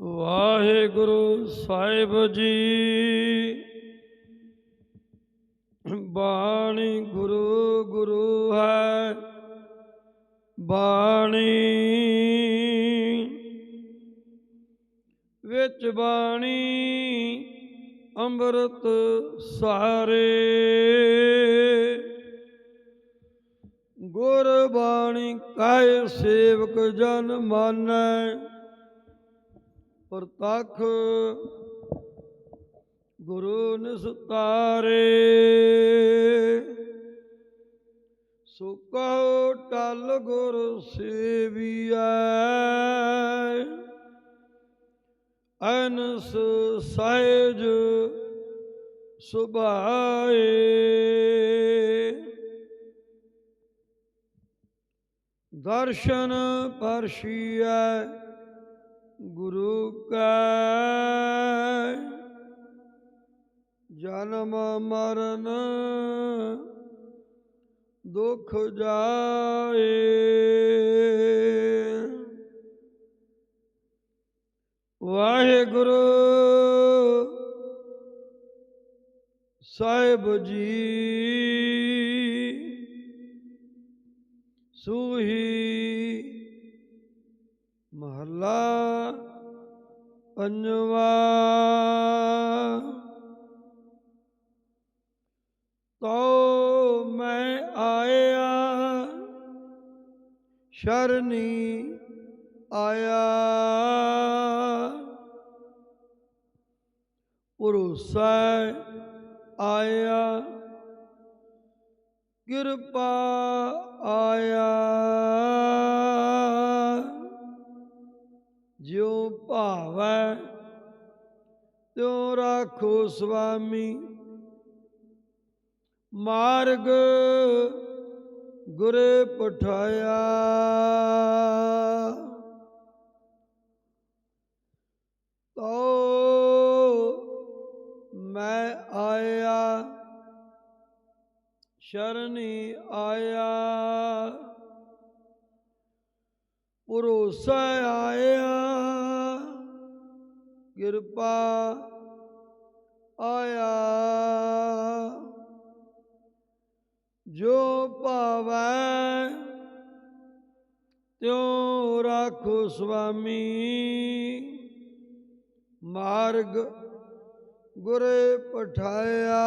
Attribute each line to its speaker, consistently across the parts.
Speaker 1: ਵਾਹਿਗੁਰੂ ਸਾਹਿਬ ਜੀ। ਬਾਣੀ ਗੁਰੂ ਗੁਰੂ ਹੈ। ਬਾਣੀ ਵਿੱਚ ਬਾਣੀ ਅੰਮ੍ਰਿਤ ਸਾਰੇ। ਗੁਰਬਾਣੀ ਕਾਇ ਸੇਵਕ ਜਨ ਮਾਨੈ। ਪ੍ਰਤੱਖ ਗੁਰੂ ਨਿਸਤਾਰੇ। ਸੋ ਟਲ ਗੁਰ ਸੇਵੀਐ ਅਨਸ ਸਹਿਜ ਸੁਭਾਏ। ਦਰਸ਼ਨ ਪਰਸ਼ੀਐ ਗੁਰੂ ਕੈ ਜਨਮ ਮਰਨ ਦੁਖ ਜਾਏ। ਵਾਹਿਗੁਰੂ ਸਾਹਿਬ ਜੀ ਸੂਹੀ ਪੰਜਵਾ ਤੋ ਮੈਂ ਆਇਆ ਸ਼ਰਨੀ ਆਇਆ। ਪੁਰਸੈ ਆਇਆ ਕਿਰਪਾ ਆਇਆ। ਭਾਵੈ। ਤਿਉ ਰਾਖੋ ਸੁਆਮੀ ਮਾਰਗ ਗੁਰੇ ਪਠਾਇਆ। ਤੋ ਮੈਂ ਆਇਆ ਸ਼ਰਨੀ ਆਇਆ। ਭਰੋਸਾ ਆਇਆ ਕਿਰਪਾ ਆਇਆ। ਜੋ ਭਾਵੈ ਤਿਉ ਰਾਖੋ ਸੁਆਮੀ। ਮਾਰਗ ਗੁਰੇ ਪਠਾਇਆ।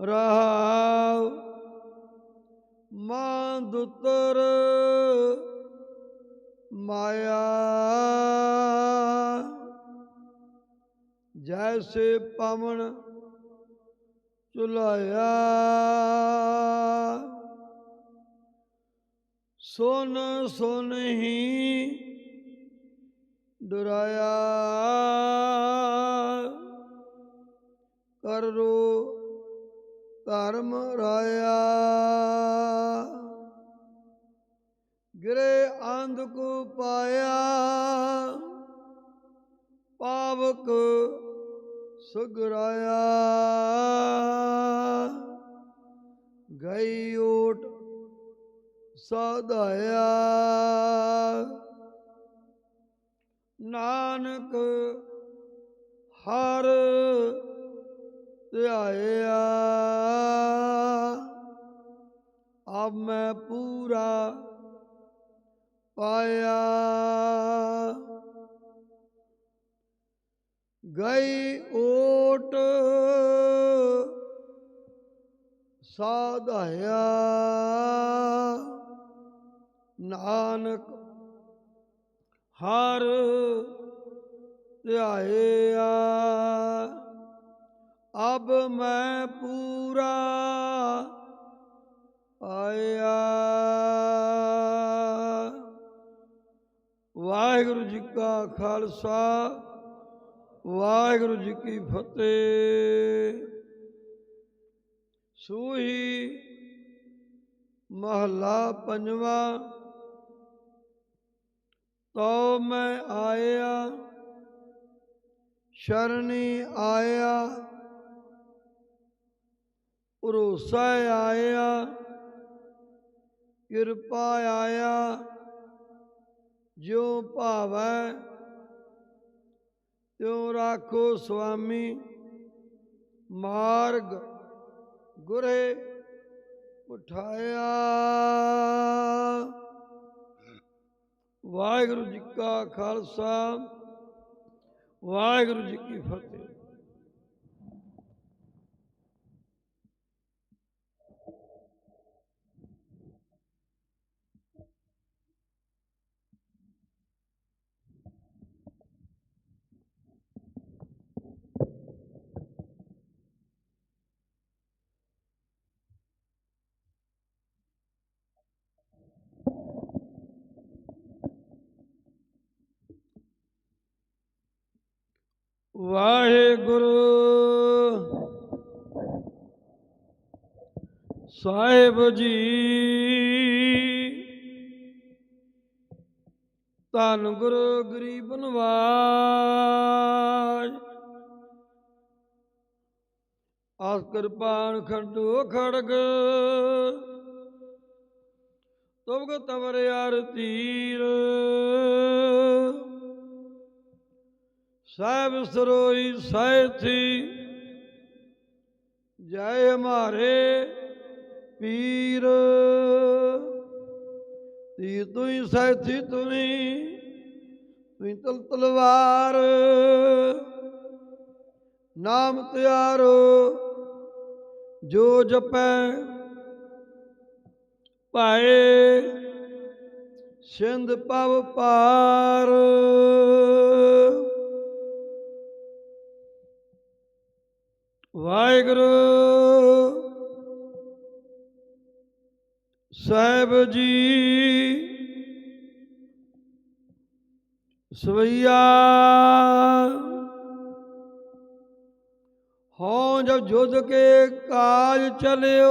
Speaker 1: ਰਹਾਉ ਮਾਂ ਦੁੱਤਰ ਮਾਇਆ। ਜੈਸੇ ਪਵਨ ਚੁਲਾਇਆ। ਸੁਨ ਸੁਨ ਹੀ ਡਰਾਇਆ। ਕਰੋ ਰੋ ਧਰਮ ਰਾਇਆ। ਗਿਰੇ ਆਂਧ ਪਾਇਆ ਪਾਵਕ ਸੁਗਰਾਇਆ। ਗਈ ਓਟ ਸਾਧਾਇਆ। ਨਾਨਕ ਹਰ ਧਿਆਇਆ। ਅਬ ਮੈਂ ਪੂਰਾ ਪਾਇਆ। ਗਈ ਓਟ ਸਾਧਾਇਆ। ਨਾਨਕ ਹਰ ਧਿਆਇਆ। ਅਬ ਮੈਂ ਪੂਰਾ ਆਇਆ ਵਾਹਿਗੁਰੂ ਜੀ ਕਾ ਖਾਲਸਾ, ਵਾਹਿਗੁਰੂ ਜੀ ਕੀ ਫਤਿਹ। ਸੂਹੀ ਮਹੱਲਾ ਪੰਜਵਾ ਤੋ ਮੈਂ ਆਇਆ ਸ਼ਰਣੀ ਆਇਆ, ਭਰੋਸਾ ਆਇਆ, ਕਿਰਪਾ ਆਇਆ ਜਿਉ ਭਾਵੈ, ਤਿਉ ਰਾਖੋ ਸੁਆਮੀ, ਮਾਰਗ ਗੁਰੇ ਉਠਾਇਆ। ਵਾਹਿਗੁਰੂ ਜੀ ਕਾ ਖਾਲਸਾ, ਵਾਹਿਗੁਰੂ ਜੀ ਕੀ ਫਤਿਹ। ਵਾਹਿਗੁਰੂ। ਸਾਹਿਬ ਜੀ, ਧੰਨ ਗੁਰੂ ਗਰੀਬ ਨਵਾਜ। ਆਸ ਕਿਰਪਾਨ ਖੰਡੋ ਖੜਗ। ਤੁਮਗ ਤਵਰ ਯਾਰ ਤੀਰ। ਸਾਹਿਬ ਸਰੋਈ ਸੈਥੀ ਜੈ ਹਮਾਰੇ ਪੀਰ। ਤੀ ਤੂੰ ਹੀ ਸੈਥੀ ਤੂੰ ਤਲ ਤਲਵਾਰ। ਨਾਮ ਤਿਆਰੋ, ਜੋ ਜਪੈ ਪਾਏ ਸਿੰਧ ਪਵ ਪਾਰ। ਵਾਹਿਗੁਰੂ। ਸਾਹਿਬ ਜੀ, ਸਵਈਆ। ਹੋਂ ਜਬ ਜੁਦ ਕੇ ਕਾਜ ਚਲਿਓ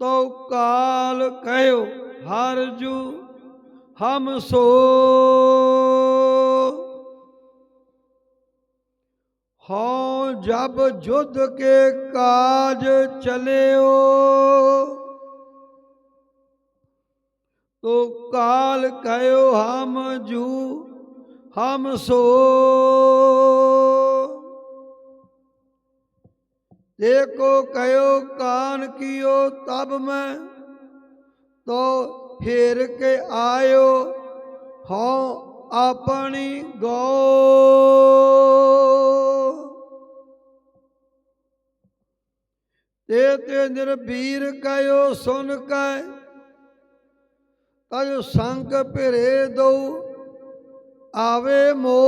Speaker 1: ਤੋ ਕਾਲ ਕਹਿਓ ਹਰ ਜੂ ਹਮ ਸੋ। ਹਉ ਜਬ ਜੁਧ ਕੇ ਕਾਜ ਚਲਿਓ। ਤੋ ਕਾਲ ਕਹਿਓ ਹਮ ਜੂ, ਹਮ ਸੋ। ਦੇਖੋ ਕਹਿਓ ਕਾਨ ਕੀਓ ਤਬ ਮੈਂ, ਤੋ ਫੇਰ ਕੇ ਆਇਓ, ਹਉ ਆਪਣੀ ਗੋ। ਤੇ ਤੇ ਨਿਰਭੀਰ ਕਹਿਓ ਸੁਨ ਕੈ ਤਜ ਸੰਗ ਭਰੇ ਦਉ ਆਵੇ ਮੋ।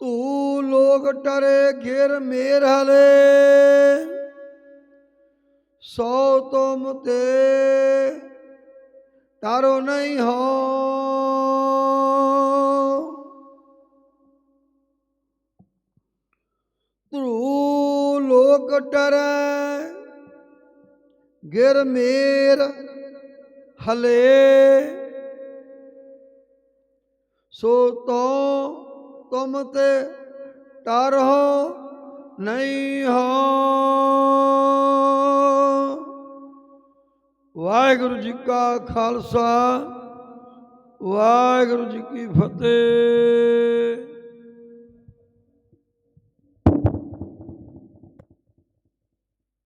Speaker 1: ਤੂ ਲੋਗ ਟਰੇ ਘੇਰ ਮੇਰ ਹਲੇ, ਸੋ ਤੁਮ ਤੇ ਤਾਰੋ ਨਹੀਂ ਹੋ। ਧਰੂ ਟਰੈ ਗਿਰ ਮੇਰ ਹਲੇ। ਸੋ ਤੋ ਤੁਮ ਤੇ ਟਰਹੁ ਨਹੀਂ ਹੋ। ਵਾਹਿਗੁਰੂ ਜੀ ਕਾ ਖਾਲਸਾ, ਵਾਹਿਗੁਰੂ ਜੀ ਕੀ ਫਤਿਹ।